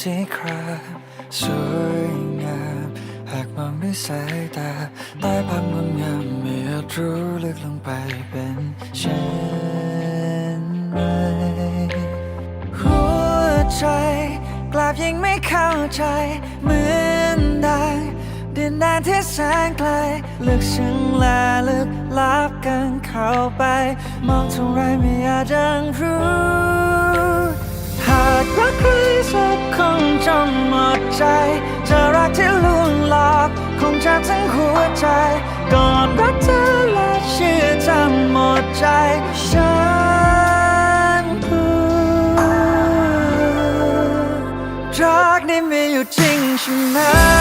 สีครามสวยงามหากมองด้วยสายตาใต้ภาพงดงามไม่อาจรู้ลึกลงไปเป็นเช่นไรหัวใจกลับยังไม่เข้าใจเหมือนดังดินแดนที่แสนไกลลึกซึ้งและลึกลับกันเข้าไป มองเท่าไรไม่อาจจะรู้ จากทั้งหัวใจ ก่อนรักเธอและเชื่อจำหมดใจฉันพูดรักนี่มีอยู่จริงใช่ไหม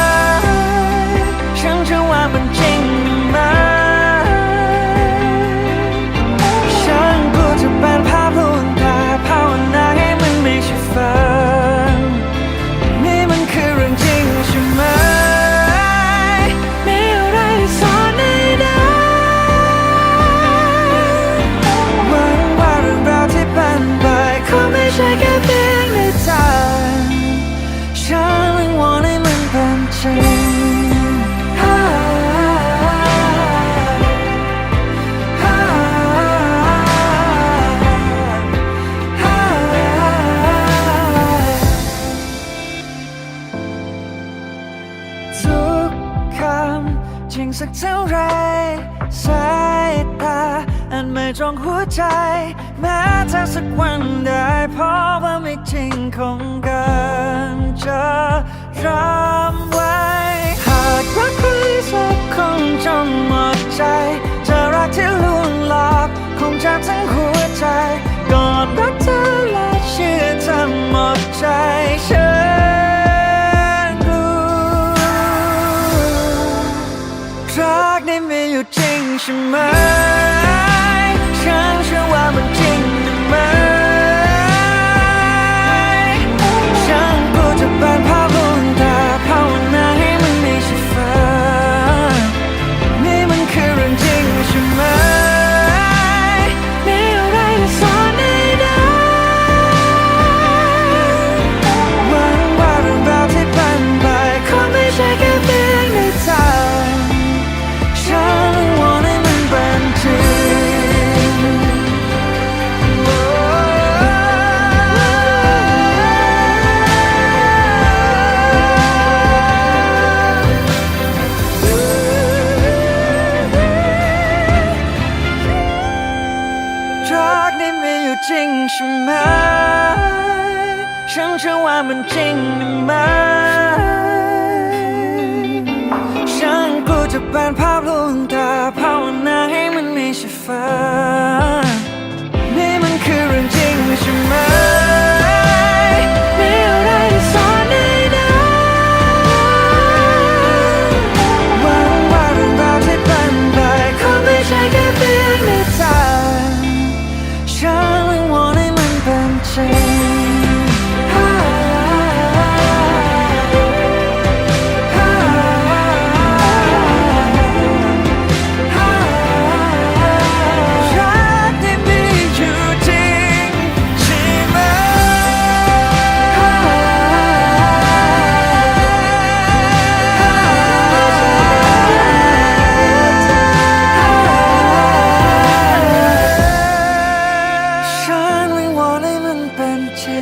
จริงสักเท่าไร สายตา อันไม่ตรงหัวใจ แม้ถ้าสักวันได้พบว่าไม่จริงคงกันจะรำไว้ นี่มีอยู่ ใช่ไหมฉันเชื่อว่ามันจริงไหมฉันกูจะเป็นภาพลวงตาภาวนาให้มันไม่ใช่ฝัน ฉั